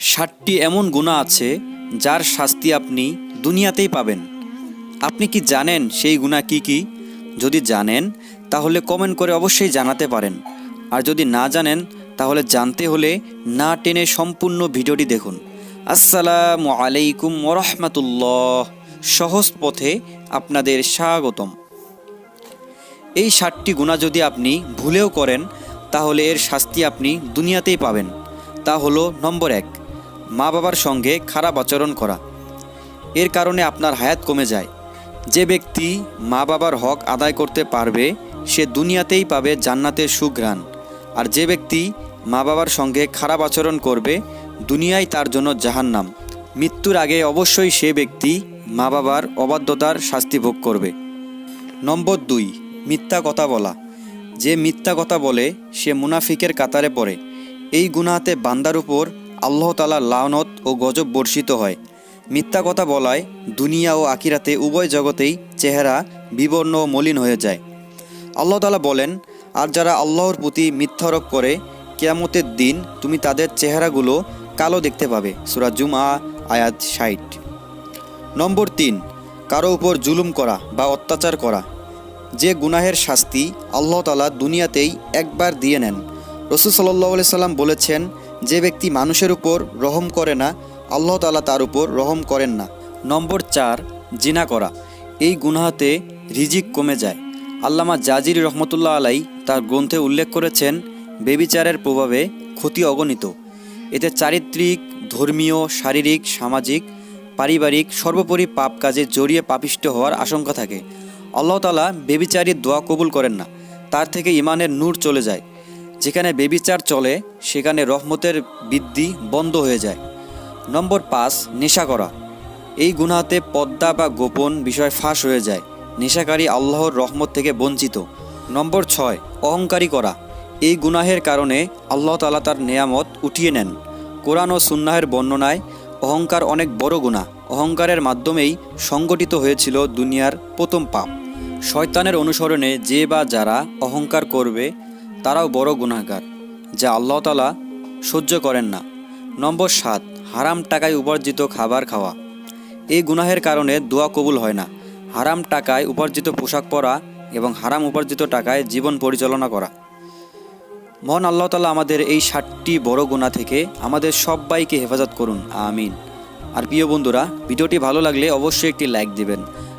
ষাটটি এমন গুণা আছে যার শাস্তি আপনি দুনিয়াতেই পাবেন। আপনি কি জানেন সেই গুণা কি কি? যদি জানেন, তাহলে কমেন্ট করে অবশ্যই জানাতে পারেন। আর যদি না জানেন, তাহলে জানতে হলে না টেনে সম্পূর্ণ ভিডিওটি দেখুন। আসসালামু আলাইকুম ওরহমতুল্লাহ সহজ পথে আপনাদের স্বাগতম। এই ষাটটি গুণা যদি আপনি ভুলেও করেন, তাহলে এর শাস্তি আপনি দুনিয়াতেই পাবেন। তা হলো নম্বর এক। মা বাবার সঙ্গে খারাপ আচরণ করা। এর কারণে আপনার হায়াত কমে যায়। যে ব্যক্তি মা বাবার হক আদায় করতে পারবে, সে দুনিয়াতেই পাবে জান্নাতের সুঘ্রাণ। আর যে ব্যক্তি মা বাবার সঙ্গে খারাপ আচরণ করবে দুনিয়ায় তার জন্য জাহান্নাম। মৃত্যুর আগে অবশ্যই সে ব্যক্তি মা বাবার অবাধ্যতার শাস্তি ভোগ করবে। নম্বর দুই, মিথ্যা কথা বলা। যে মিথ্যা কথা বলে, সে মুনাফিকের কাতারে পড়ে। এই গুনাহাতে বান্দার উপর আল্লাহ তালা লানত ও গজব বর্ষিত হয়। মিথ্যা কথা বলায় দুনিয়া ও আকিরাতে উভয় জগতেই চেহারা বিবর্ণ ও মলিন হয়ে যায়। আল্লাহ তালা বলেন, আর যারা আল্লাহর প্রতি মিথ্যারোপ করে, কেয়ামতের দিন তুমি তাদের চেহারাগুলো কালো দেখতে পাবে। সুরা জুমা আয়াত ষাট। নম্বর তিন, কারও উপর জুলুম করা বা অত্যাচার করা। যে গুনাহের শাস্তি আল্লাহ তালা দুনিয়াতেই একবার দিয়ে নেন। রসুল সাল্লাহ সাল্লাম বলেছেন যে ব্যক্তি মানুষের উপর রহম করে না, আল্লাহ তালা তার উপর রহম করেন না। নম্বর চার, জিনা করা। এই গুনাহাতে রিজিক কমে যায়। আল্লামা জাজির রহমতুল্লাহ আলাই তার গ্রন্থে উল্লেখ করেছেন, বেবিচারের প্রভাবে ক্ষতি অগণিত। এতে চারিত্রিক, ধর্মীয়, শারীরিক, সামাজিক, পারিবারিক, সর্বোপরি পাপ কাজে জড়িয়ে পাপিষ্ট হওয়ার আশঙ্কা থাকে। আল্লাহ তালা বেবিচারীর দোয়া কবুল করেন না। তার থেকে ইমানের নূর চলে যায়। যেখানে বেবিচার চলে, সেখানে রহমতের বৃদ্ধি বন্ধ হয়ে যায়। নম্বর পাঁচ, নেশা করা। এই গুনাহাতে পদ্মা বা গোপন বিষয় ফাঁস হয়ে যায়। নেশাকারী আল্লাহর রহমত থেকে বঞ্চিত। নম্বর ছয়, অহংকারী করা। এই গুনাহের কারণে আল্লাহ তালা তার নেয়ামত উঠিয়ে নেন। কোরআন ও সুন্নাহের বর্ণনায় অহংকার অনেক বড় গুণা অহংকারের মাধ্যমেই সংগঠিত হয়েছিল দুনিয়ার প্রথম পাপ। শয়তানের অনুসরণে যে বা যারা অহংকার করবে তারাও বড় গুণাগার যা আল্লাহ তালা সহ্য করেন না। নম্বর সাত, হারাম টাকায় উপার্জিত খাবার খাওয়া। এই গুনাহের কারণে দোয়া কবুল হয় না। হারাম টাকায় উপার্জিত পোশাক পরা এবং হারাম উপার্জিত টাকায় জীবন পরিচালনা করা। মহান আল্লাহ তালা আমাদের এই ষাটটি বড় গুণা থেকে আমাদের সবাইকে হেফাজত করুন। আমিন। আর প্রিয় বন্ধুরা, ভিডিওটি ভালো লাগলে অবশ্যই একটি লাইক দিবেন।